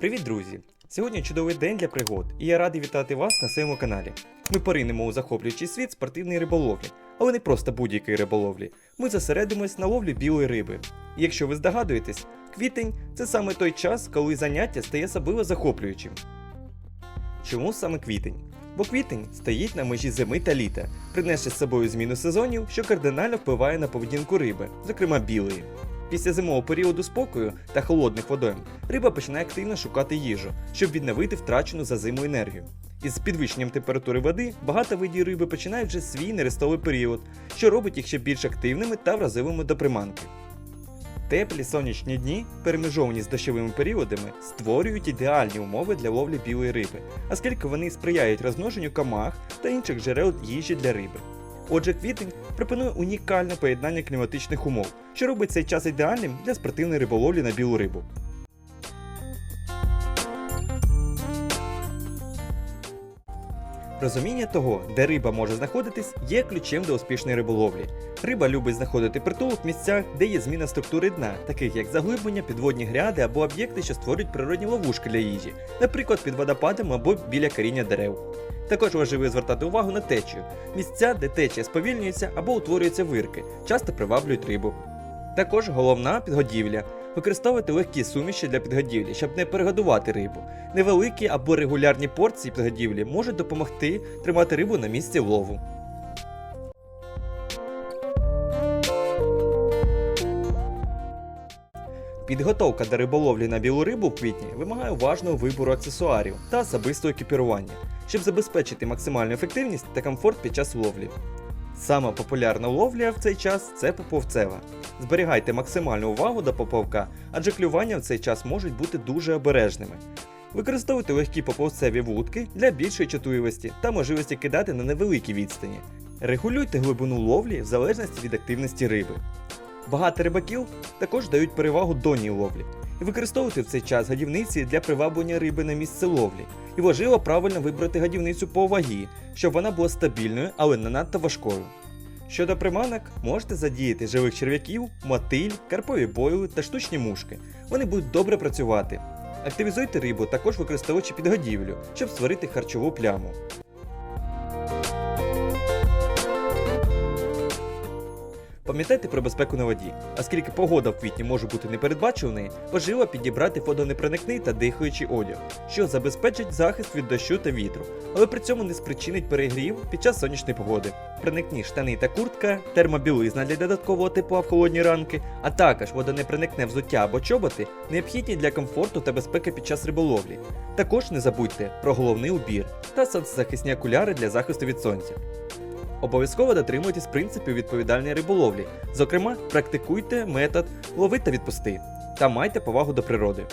Привіт, друзі! Сьогодні чудовий день для пригод, і я радий вітати вас на своєму каналі. Ми поринемо у захоплюючий світ спортивної риболовлі, але не просто будь-якої риболовлі. Ми зосередимось на ловлі білої риби. І якщо ви здогадуєтесь, квітень це саме той час, коли заняття стає особливо захоплюючим. Чому саме квітень? Бо квітень стоїть на межі зими та літа, принесши з собою зміну сезонів, що кардинально впливає на поведінку риби, зокрема білої. Після зимового періоду спокою та холодних водойм риба починає активно шукати їжу, щоб відновити втрачену за зиму енергію. Із підвищенням температури води багато видів риби починають вже свій нерестовий період, що робить їх ще більш активними та вразливими до приманки. Теплі сонячні дні, перемежовані з дощовими періодами, створюють ідеальні умови для ловлі білої риби, оскільки вони сприяють розмноженню комах та інших джерел їжі для риби. Отже, квітень пропонує унікальне поєднання кліматичних умов, що робить цей час ідеальним для спортивної риболовлі на білу рибу. Розуміння того, де риба може знаходитись, є ключем до успішної риболовлі. Риба любить знаходити притулок в місцях, де є зміна структури дна, таких як заглиблення, підводні гряди або об'єкти, що створюють природні ловушки для їжі, наприклад, під водопадом або біля коріння дерев. Також важливо звертати увагу на течію. Місця, де течія сповільнюється або утворюються вирки, часто приваблюють рибу. Також головна підгодівля. Використовувати легкі суміші для підгодівлі, щоб не перегодувати рибу. Невеликі або регулярні порції підгодівлі можуть допомогти тримати рибу на місці лову. Підготовка до риболовлі на білу рибу в квітні вимагає уважного вибору аксесуарів та особистого екіпірування, щоб забезпечити максимальну ефективність та комфорт під час ловлі. Сама популярна ловля в цей час це поповцева. Зберігайте максимальну увагу до поповка, адже клювання в цей час можуть бути дуже обережними. Використовуйте легкі поповцеві вудки для більшої чутливості та можливості кидати на невеликій відстані. Регулюйте глибину ловлі в залежності від активності риби. Багато рибаків також дають перевагу донній ловлі і використовувати в цей час гадівниці для приваблення риби на місце ловлі. І важливо правильно вибрати гадівницю по вагі, щоб вона була стабільною, але не надто важкою. Щодо приманок, можете задіяти живих черв'яків, мотиль, карпові бойли та штучні мушки. Вони будуть добре працювати. Активізуйте рибу, також використовуючи підгодівлю, щоб створити харчову пляму. Пам'ятайте про безпеку на воді, оскільки погода в квітні може бути непередбачуваною, важливо підібрати водонепроникний та дихаючий одяг, що забезпечить захист від дощу та вітру, але при цьому не спричинить перегрів під час сонячної погоди. Проникні штани та куртка, термобілизна для додаткового тепла в холодні ранки, а також водонепроникне взуття або чоботи необхідні для комфорту та безпеки під час риболовлі. Також не забудьте про головний убір та сонцезахисні окуляри для захисту від сонця. Обов'язково дотримуйтесь принципів відповідальної риболовлі. Зокрема, практикуйте метод лови та відпусти та майте повагу до природи.